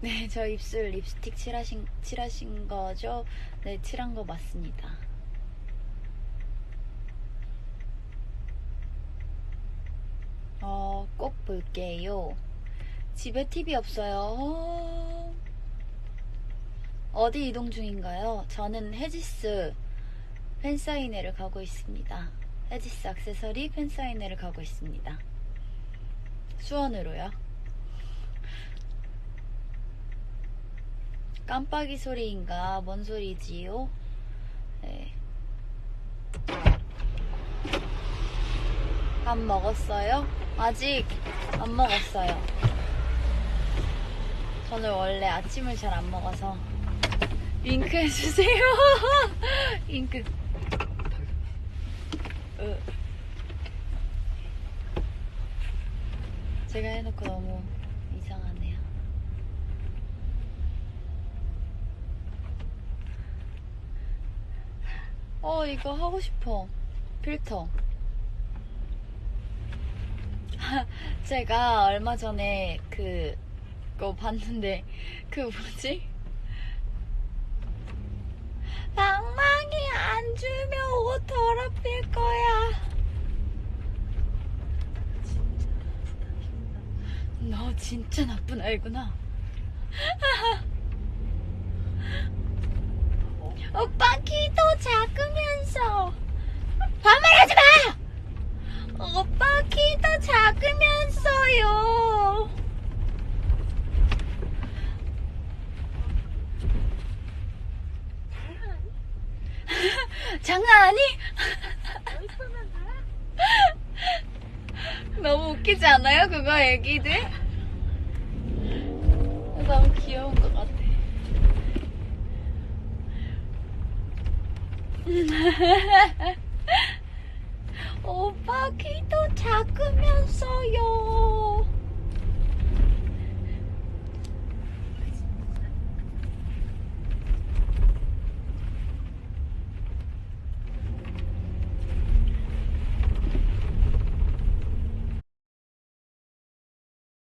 네, 저 입술 립스틱 칠하신, 칠하신 거죠? 네, 칠한 거 맞습니다. 어, 꼭 볼게요. 집에 TV 없어요. 어... 어디 이동 중인가요? 저는 헤지스 팬사인회를 가고 있습니다. 헤지스 액세서리 팬사인회를 가고 있습니다. 수원으로요. 깜빡이 소리인가? 뭔 소리지요? 네. 밥 먹었어요? 아직 안 먹었어요. 저는 원래 아침을 잘 안 먹어서 윙크 해주세요. 윙크. 으. 제가 해놓고 너무 이상하네요. 어, 이거 하고 싶어. 필터. 제가 얼마 전에 그, 거 봤는데, 그 뭐지? 방망이 안 주면 옷 더럽힐 거야. 너 진짜 나쁜 아이구나. 오빠 키도 작으면 서 반말하지 마! 오빠 키도 작으면서요. 장난 아니? 너무 웃기지 않아요? 그거 얘기들? 너무 귀여운 것 같아. 오빠 키도 작으면서요.